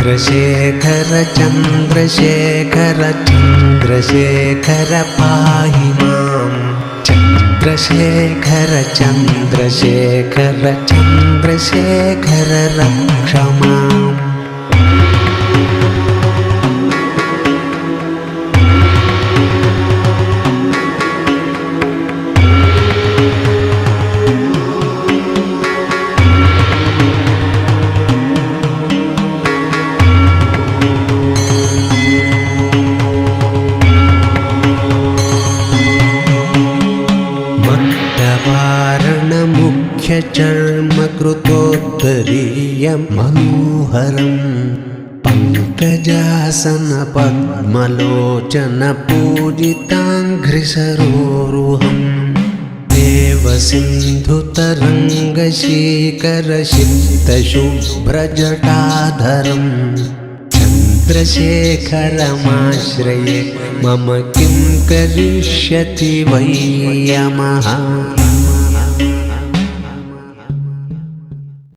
चन्द्रशेखर चन्द्रशेखर चन्द्रशेखर पाहि माम्। चन्द्रशेखर चन्द्रशेखर चन्द्रशेखर रक्ष मक्तवारणमुख्यचर्मकृतोत्तरीयमनोहरम् पङ्कजासनपद्मलोचनपूजिताङ्घ्रिसरोरुहम् देवसिन्धुतरङ्गशीकरसिक्तशुभ्रजटाधरम् चन्द्रशेखरमाश्रये मम किं करिष्यति वै यमः